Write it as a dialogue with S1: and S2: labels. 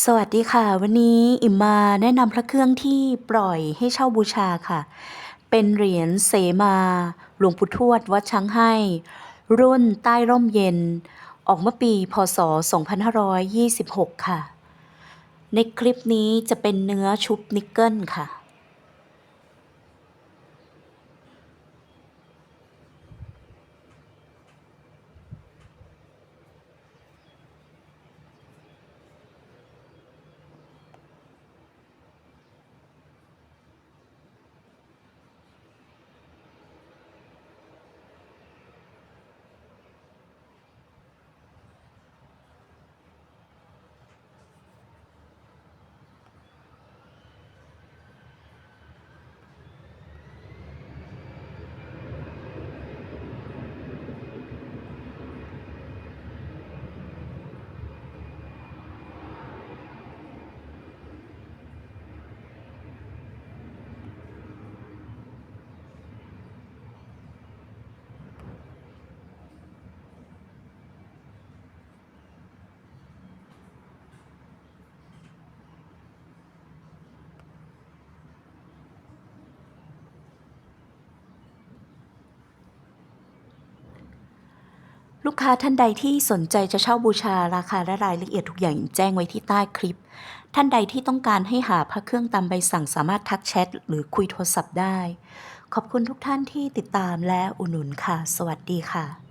S1: สวัสดีค่ะ วันนี้อิมมาแนะนำพระเครื่องที่ปล่อยให้เช่าบูชาค่ะ เป็นเหรียญเสมาหลวงปู่ทวดวัดช้างให้ รุ่นใต้ร่มเย็น ออกเมื่อปีพศ 2526 ค่ะ ในคลิปนี้จะเป็นเนื้อชุบนิกเกิลค่ะ ลูกค้าท่านใดที่สนใจจะเช่าบูชาราคาและรายละเอียดทุกอย่างแจ้งไว้ที่ใต้คลิป ท่านใดที่ต้องการให้หาพระเครื่องตามใบสั่งสามารถทักแชทหรือคุยโทรศัพท์ได้ ขอบคุณทุกท่านที่ติดตามและอุดหนุนค่ะ สวัสดีค่ะ